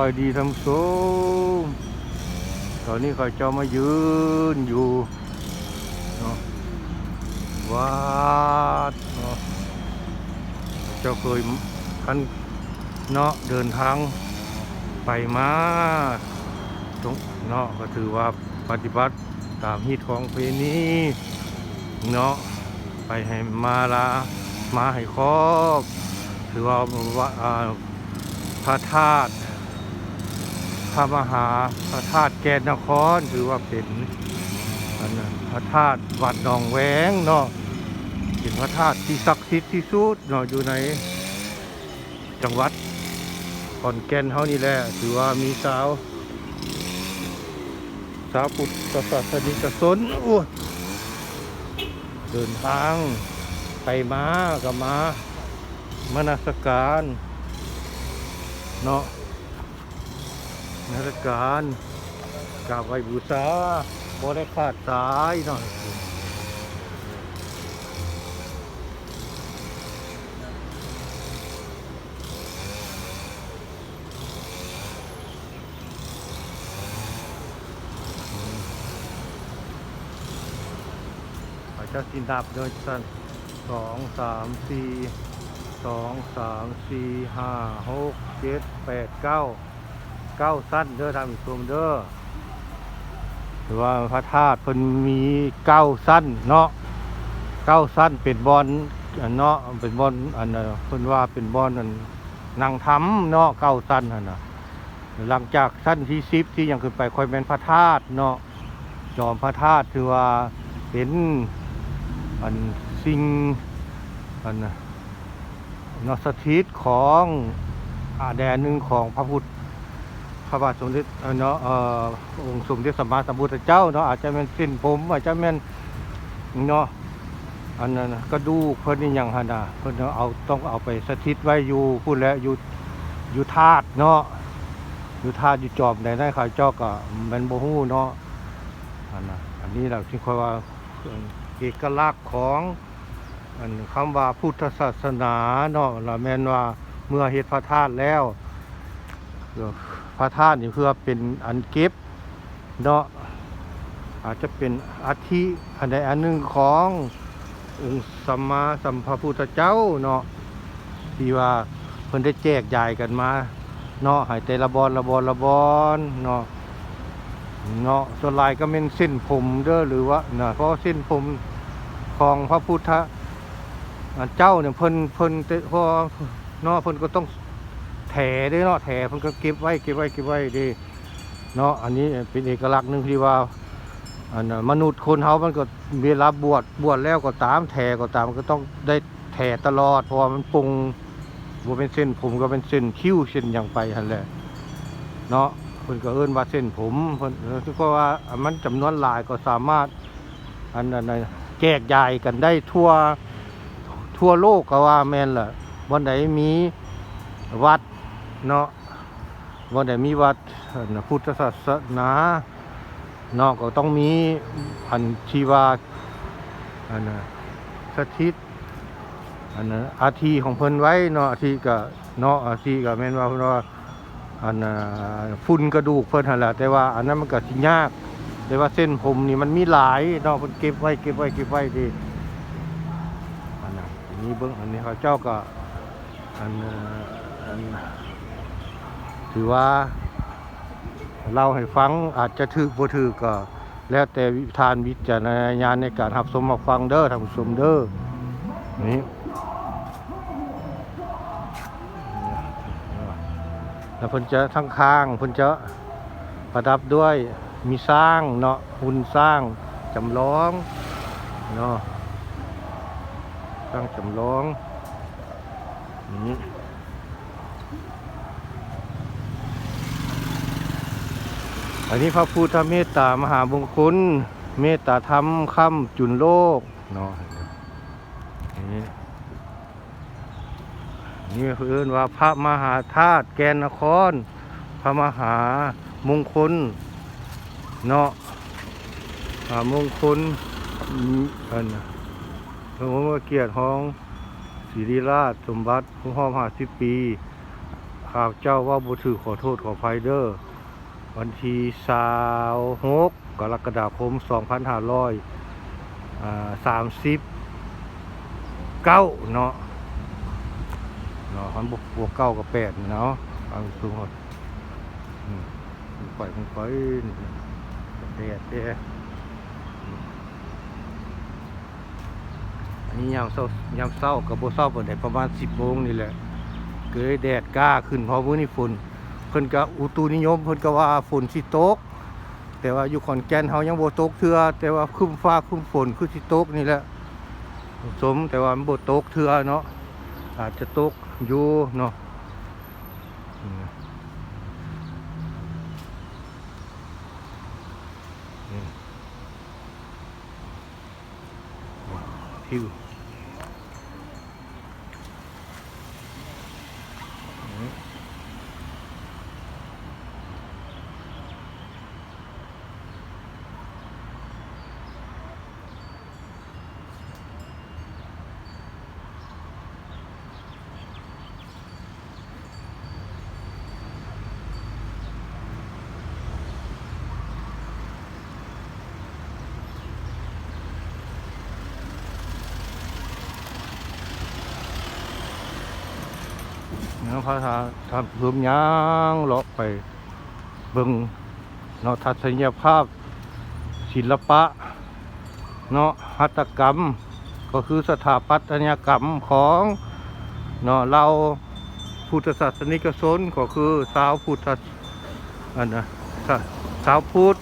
อยดีทำสูตอนนี้เขาเจ้ามายืนอยู่เนาะวัดเนาะเจ้าเคยคันเนาะเดินทางไปมาตรงเนาะก็ถือว่าปฏิบัติตามฮิตของเพณีเนาะไปให้มาลามาให้ครอบ ถือว่าว่าอาพระธาตุ ระมหาพระธาตุแกนนครถือว่าเป็นพระธาตุวัดหนองแหวงเนาะเป็นพระธาตุที่ศักดิ์สิทธิ์ที่สุดเนาะอยู่ในจังหวัดขอนแก่นเฮานี่แหละถือว่ามีสาว สาวพุทธศาสนิกชนอ้เดินทางไปมากับมามนสการเนาะ นาฏการกราบไหว้บูชาบ่ได้ขาดสายหน่อยจะสินดับโดยสั้นสองสามสี่สองสามสี่ห้าหกเจ็ดแปดเก้า เก้าสั้นเด้อทางอีกชมเด้อหรือว่าพระธาตุเพิ่นมีเก้าสั้นเนาะเก้าสั้นเป็นบอลเนาะเป็นบอลอันน่ะเพิ่นว่าเป็นบอลอันนางทำเนาะเก้าสั้นหั่นน่ะหลังจากสั้นที่สิบที่ยังขึ้นไปค่อยเป็นพระธาตุเนาะจอมพระธาตุถือว่าเป็นอันสิ่งอันน่ะเนาะสถิตของอาแดนหนึ่งของพระพุทธ พระบาทสมเด็จเอ่อเนาะองค์สมเด็จสัมมาสัมพุทธเจ้าเนาะอาจจะเป็นสิ้นผมอาจจะเป็นเนาะอันนั้นกระดูกเพิ่นนี่ยังหั่นน่ะเพิ่นเอาต้องเอาไปสถิตไว้อยู่พูดแล้วอยู่อยู่ธาตุเนาะอยู่ธาตุอยู่จอมใดได้ข้าเจ้าก็มันบ่ฮู้เนาะอันน่ะอันนี้เราจึงคอยว่าเอกลักษณ์ของอันคำว่าพุทธศาสนาเนาะละแม่นว่าเมื่อเฮ็ดพระธาตุแล้ว พระธาตุนี่เพื่อเป็นอันเก็บเนาะอาจจะเป็นอาทิอันใดอันหนึ่งขององค์สัมมาสัมพุทธเจ้าเนาะที่ว่าเพิ่นได้แจกจ่ายกันมาเนาะห้แต่ละบอนละบอนละบอนเนาะเนาะส่วนลายก็เป็นเส้นผมเด้อหรือว่าเนาะเพราะเส้นผมของพระพุทธเจ้าเนี่ยเพิ่นเพิ่นเพราะเนาะเพิ่นก็ต้อง ถด้วยเนาะแถเพิ่นก็เก็บไว้เก็บไว้เก็บไว้ดีเนาะอันนี้เป็นเอกลักษณ์หนึ่งที่ว่าอันน่ะมนุษย์คนเฮามันก็เวลาบวชบวชแล้วก็ตามแถก็ตามก็ต้องได้แถตลอดเพราะว่ามันปรุงบ่เป็นเส้นผมก็เป็นเส้นคิ้วเส้นหยังไปหั่นแหละเนาะเพิ่นก็เอิ้นว่าเส้นผมเพิ่นก็ว่ามันจำนวนหลายก็สามารถอันนั้นน่ะแจกจ่ายกันได้ทั่วทั่วโลกก็ว่าแม่นล่ะวันไหนมีวัด เนาะวันไหนมีวัดพุทธศาสนาเนาะก็ต้องมีอันชีวาอันนะสถิตอันนะอาทีของเพิ่นไว้เนาะอาทีก็เนาะอาทีก็แม่นว่าเพิ่นว่าอันนะฝุ่นกระดูกเพิ่นหั่นแหละแต่ว่าอันนั้นมันก็สิยากแต่ว่าเส้นผมนี่มันมีหลายเนาะเพิ่นเก็บไว้เก็บไว้เก็บไว้ดีอันนั้นอันนี้เบิ่งอันนี้เขาเจ้าก็อันอัน ถือว่าเล่าให้ฟังอาจจะถือบ่ถือก็ แล้วแต่วิธานวิจารณญาณในการรับชมมาฟังเด้อท่านผู้ชมเด้อนี่แล้วเพิ่นจะทั้งข้างเพิ่นจะประดับด้วยมีสร้างเนาะหุ่นสร้างจำลองเนาะสร้างจำลองนี่ อันนี้พระพุทธเมตตามหามงคลเมตตาธรรมค่ำจุนโลกเนาะนี่นี่เพื่อนว่าพระมหาธาตุแกนนคร พระมหามงคลเนาะมหามงคลอันนะหลวงพ่อเกียรติห้องศิริราชสมบัติผู้ห้อมหาสิบปีข้าวเจ้าว่าบุถือขอโทษขอไฟเดอร์ วันที่สาวหกกรกฎาคมสองพันห้าร้อยสามสิบเก้าเนาะเนาะมันบวกบวกเก้ากับแปดเนาะเอาสูงหมดอืมมันไปมันไปแดดแดดอันนี้ยามเศร้ายามเศร้ากับโบเศร้าเปิดได้ประมาณสิบโมงนี่แหละ เกยแดดกล้าขึ้นเพราะมื้อนี้ฝน พิ่นก็อุตุนิยม เพิ่นก็ว่าฝนสิตก แต่ว่าอยู่ขอนแก่นเฮายังบ่ตกเทื่อแต่ว่าครึ้มฟ้าครึ้มฝนคือสิตกนี่แหละสมแต่ว่ามันบ่ตกเทื่อเนาะอาจจะตกอยู่เนาะทิว นาะพระทาทำรวมยางเลาะไปเบิ่งเนาะทัศนียภาพ ศิลปะ เนาะหัตถกรรม ก็คือสถาปัตยกรรมของเนาะเราพุทธศาสนิกชนก็คือสาวพุทธอันนะสาสาวพุทธ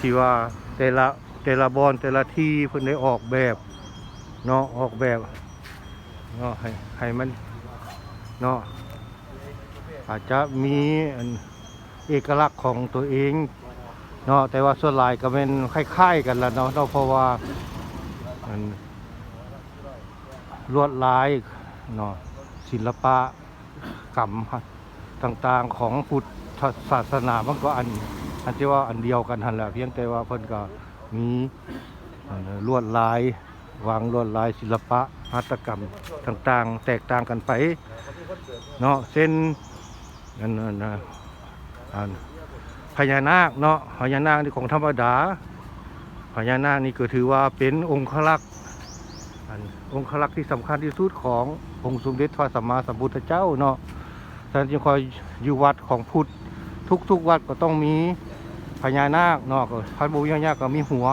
ที่ว่าแต่ละแต่ละบอนแต่ละที่เพิ่นได้ออกแบบเนาะออกแบบเนาะให้ให้มันเนาะ อาจจะมีเอกลักษณ์ของตัวเองเนาะแต่ว่าส่วนหลายก็เป็นคล้ายๆกันละเนาะเนาะเพราะว่าลวดลายเนาะศิลปะกรรมต่างๆของพุทธศาสนามันก็อันอันที่ว่าอันเดียวกันหันแหละเพียงแต่ว่าเพิ่นก็มีลวดลายวางลวดลายศิลปะหัตถกรรมต่างๆ แตกต่างกันไปเนาะเส้น นั่นน่ะนะอันพญานาคเนาะพญานาคนี่ของธรรมดาพญานาคนี่ก็ถือว่าเป็นองค์ลักษ์องค์ลักษ์ที่สำคัญที่สุดขององค์สมเด็จพระสัมมาสัมพุทธเจ้าเนาะฉะนั้นจึงคอยอยู่วัดของพุทธทุกๆวัดก็ต้องมีพญานาคเนาะก็พระบุญญานาคก็มีหัว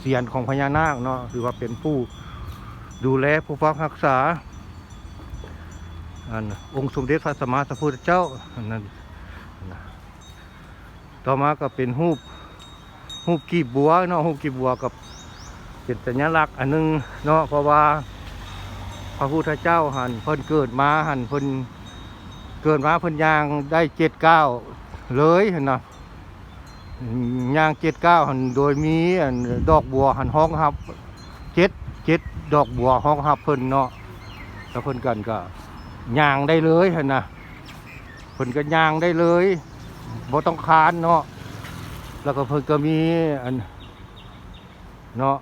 เสียนของพญานาคเนาะถือว่าเป็นผู้ดูแลผู้ฟักรักษา อันองค์สมเด็จพระสัมมาสัมพุทธเจ้าอันนั้นต่อมาก็เป็นรูปรูปกีบบัวเนาะรูปกีบบัวกับเป็นสัญลักษณ์อันหนึงเนาะเพราะว่าพระพุทธเจ้าหันเพิ่นเกิดมาหันเพิ่นเกิดมาเพิ่นยางได้เจ็ดเก้าเลยนนะยางเจ็ดเก้าหันโดยมีดอกบัวหันห้องฮับเจ็ดเจ็ดดอกบัวห้องฮับเพิ่นเนาะแล้วเพิ่นกันก็ ย่างได้เลยหั่นนะเพิ่นก็ย่างได้เลยบ่ต้องคานเนาะแล้วก็เพิ่นก็มีอันเนาะ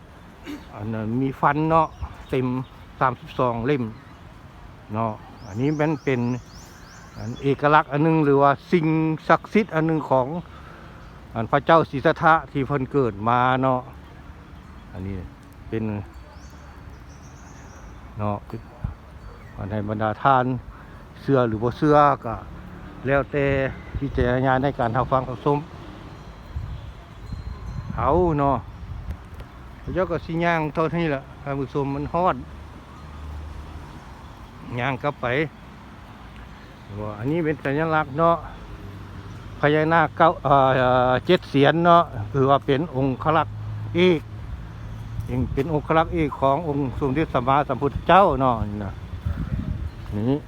อันมีฟันเนาะเต็ม32เล่มเนาะอันนี้มันเป็นอันเอกลักษณ์อันหนึงหรือว่าสิ่งศักดิ์สิทธิ์อันหนึงของอันพระเจ้าศรีสัทธะที่เพิ่นเกิดมาเนาะอันนี้เป็นเนาะ อันให้บรรดาท่านเสื้อหรือบ่เสื้อก็แล้วแต่พิจารณาในการทำฟังกับสมเอาเนาะเจ้าก็สิย่างเท่านี้แหละท่านผู้ชมมันฮอดย่างกลับไปว่าอันนี้เป็นสัญลักษณ์เนาะพญานาคเก้าเออเจ็ดเสียนเนาะคือว่าเป็นองค์ขลักษณ์อีกเป็นองค์ขลักษ์อีกขององค์สมเด็จสัมมาสัมพุทธเจ้าเนาะ นี่นะนี่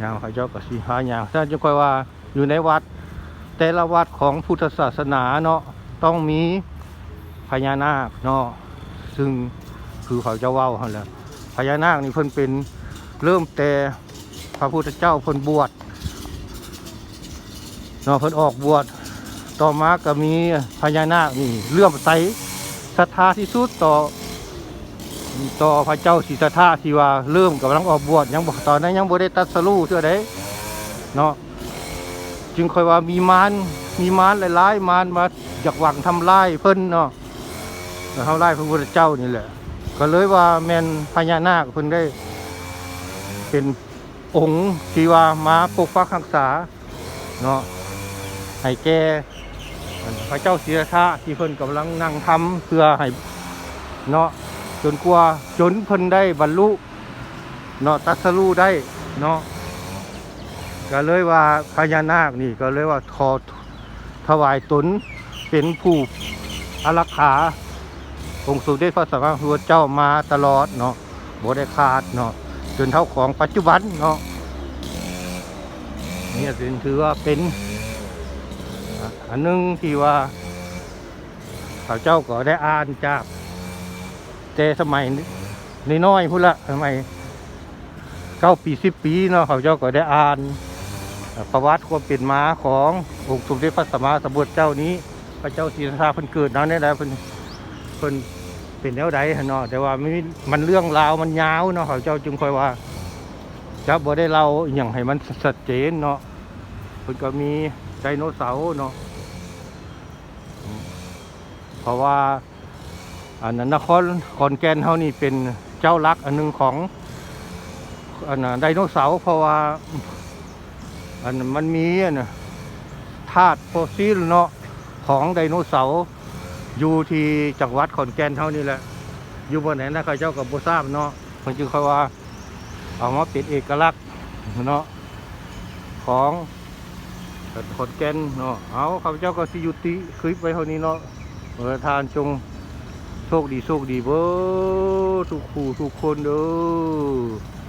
ยางเขาเจ้าก็สีหายางท่านจะคอยว่าอยู่ในวัด แต่ละวัดของพุทธศาสนาเนาะต้องมีพญานาคเนาะซึ่งคือเขาจะเว้าเขาแหละพญานาคนี่เพิ่นเป็นเริ่มแต่พระพุทธเจ้าเพิ่นบวชเนาะเพิ่นออกบวชต่อมาก็มีพญานาคนี่เลื่อมใสศรัทธาที่สุดต่อ ต่อพระเจ้าศรีสัทธาที่ว่าเริ่มกำลังออกบวชยังบ่ตอนนั้นยังบ่ได้ตัดสรู้เท่าใดเนาะจึงค่อยว่ามีมารมีมารหลายๆมารมาอยากหวังทำลายเพิ่นเนาะทำลายพระพุทธเจ้านี่แหละ ก็เลยว่าแม่นพญานาคเพิ่นได้ เป็นองค์ที่ว่ามาปกปักรักษาเนาะให้แก่พระเจ้าศิรธาที่เพิ่นกำลังนั่งทำเพื่อให้เนาะ จนกว่าจนเพิ่นได้บรรลุเนาะตัสรู้ได้เนาะก็เลยว่าพญานาคนี่ก็เลยว่าขอถวายตนเป็นผู้อารักขาองค์สมเด็จพระสัมมาสัมพุทธเจ้ามาตลอดเนาะบ่ได้ขาดเนาะจนเท่าของปัจจุบันเนาะนี่ถึงถือว่าเป็นอันหนึงที่ว่าข้าเจ้าก็ได้อ่านจาก แต่สมัยน้อยๆพุ่นละสมัยเก้าปีสิบปีเนาะข้าเจ้าก็ได้อ่าน ประวัติความเป็นมาขององค์สมเด็จพระสัมมาสัมพุทธเจ้านี้ พระเจ้าศรีราชาเพิ่นเกิดนั้นได้แล้วเพิ่นเพิ่นเป็นแนวใดเนาะแต่ว่ามันมันเรื่องราวมันยาวเนาะเขาเจ้าจึงค่อยว่าจะบ่ได้เล่าอย่างให้มันชัดเจนเนาะเพิ่นก็มีไดโนเสาร์เนาะเพราะว่า อันนั้นนครขอนแก่นเฮานี่เป็นเจ้ารักอันหนึงของอันไดโนเสาร์เพราะว่าอันมันมีอันน่ะธาตุโฟสซิลเนาะของไดโนเสาร์อยู่ที่จังหวัดขอนแก่นเท่านี้แหละ อยู่บนไหนนะข้าเจ้ากับโบทราบเนาะมันจึงค่อยว่าเอามาเป็นเอกลักษณ์เนาะของขอนแก่นเนาะเอาข้าเจ้าก็สิยุติคลิปไว้เท่านี้เนาะเออทานจง โชคดีโชคดีเบ้อทุกคู่ทุกคนเด้อ